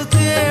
খুঁজে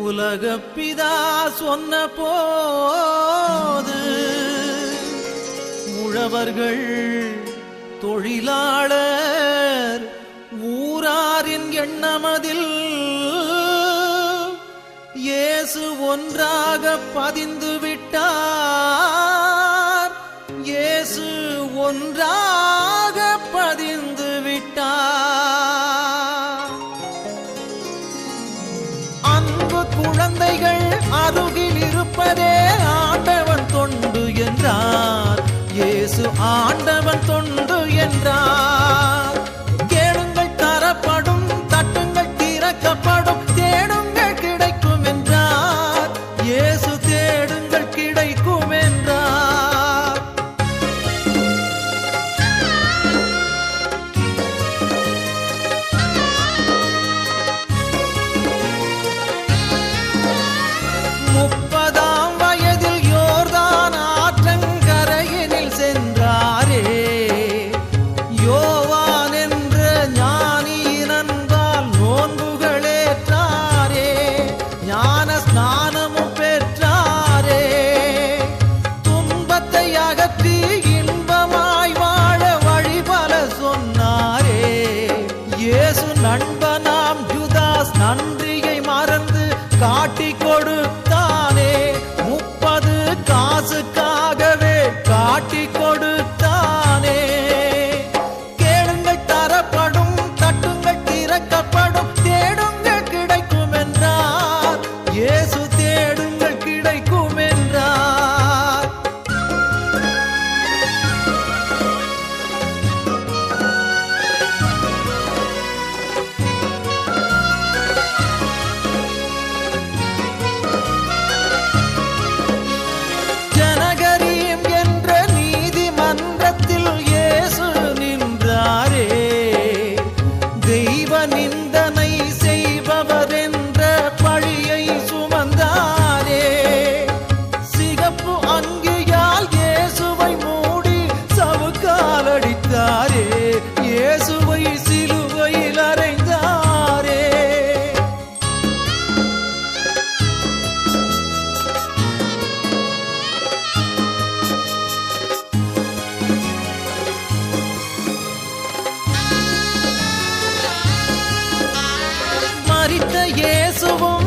உலகப்பிதா சொன்ன போது உழவர்கள் தொழிலாளர் ஊராரின் எண்ணமதில் இயேசு ஒன்றாக பதிந்து விட்டார் அருகில் இருப்பதே ஆண்டவன் தொண்டு என்றார். இயேசு ஆண்டவன் தொண்டு என்றார். ainda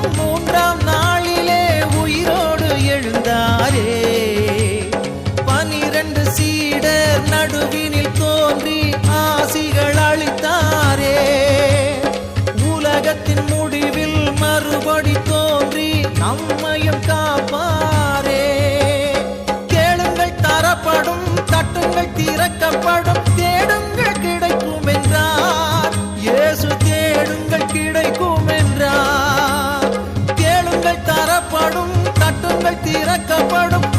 mundo é திறக்கப்படும்